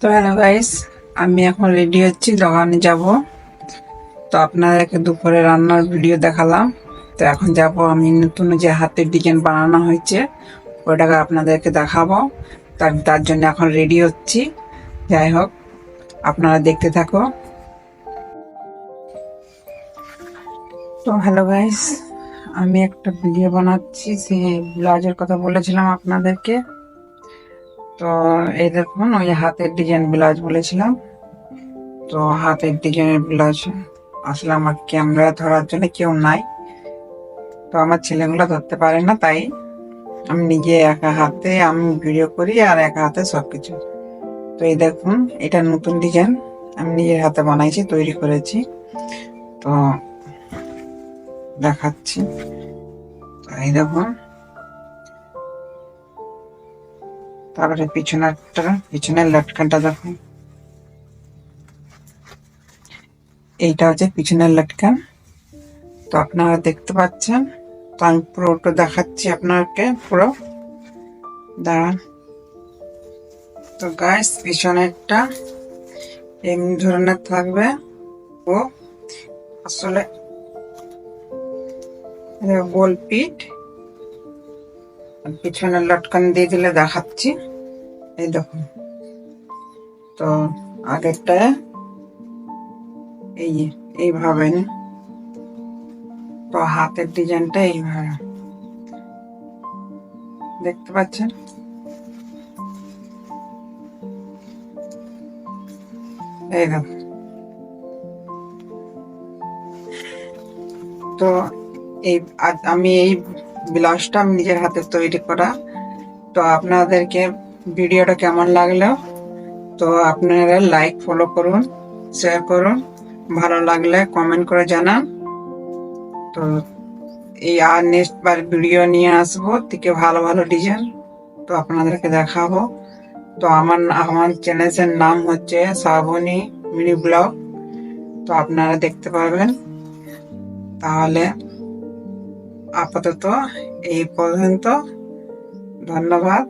তো hello guys, আমি এখন রেডি হচ্ছি, দোকানে যাব। তো আপনাদেরকে দুপুরে রান্নার ভিডিও দেখালাম। তো এখন যাব আমি নতুন যে হাতের ডিজাইন বানানো হয়েছে, ওটাকে আপনাদেরকে দেখাবো। তার তার জন্য এখন রেডি হচ্ছি। যাই হোক, আপনারা দেখতে থাকো। তো হ্যালো গাইস, আমি একটা ভিডিও বানাচ্ছি সেই ব্লাউজের কথা বলেছিলাম আপনাদেরকে। তো এই দেখুন ওই হাতের ডিজাইন ব্লাউজ বলেছিলাম। তো হাতের ডিজাইনের ব্লাউজ আসলে আমার ক্যামেরা ধরার জন্য কেউ নাই। তো আমার ছেলেগুলো ধরতে পারে না, তাই আমি নিজে একা হাতে আমি ভিডিও করি আর একা হাতে সবকিছু। তো এই দেখুন, এটা নতুন ডিজাইন আমি নিজের হাতে বানাইছি, তৈরি করেছি। তো দেখাচ্ছি। এই দেখুন তারপরে পিছনেরটা, পিছনের লটকানটা দেখুন এইটা হচ্ছে পিছনের লটকান তো আপনারা দেখতে পাচ্ছেন, তো আমি পুরোটা দেখাচ্ছি আপনাকে, পুরো। দাঁড়ান। তো গাইস পিছনেরটা এমনি ধরনের থাকবে। ও আসলে, এটা গোল পিঠ। আর পিছনের লটকান দিয়ে দিলে দেখাচ্ছি। এই দেখুন তো আগেরটা এই এইভাবে তো হাতের ডিজাইনটা এইভাবে দেখতে পাচ্ছেন? এই দেখুন তো এই আমি এই ব্লাউজটা আমি নিজের হাতে তৈরি করা। তো আপনাদেরকে ভিডিওটা কেমন লাগল? তো আপনারা লাইক ফলো করুন শেয়ার করুন। ভালো লাগলে কমেন্ট করে জানান। তো এই আর নেক্সট বার ভিডিও নিয়ে আসব, থেকে ভালো ভালো ডিজাইন তো আপনাদেরকে দেখাবো। তো আমার আমার চ্যানেলের নাম হচ্ছে শ্রাবণী মিনি ব্লগ। তো আপনারা দেখতে পাবেন তাহলে আপাতত এই পর্যন্ত ধন্যবাদ।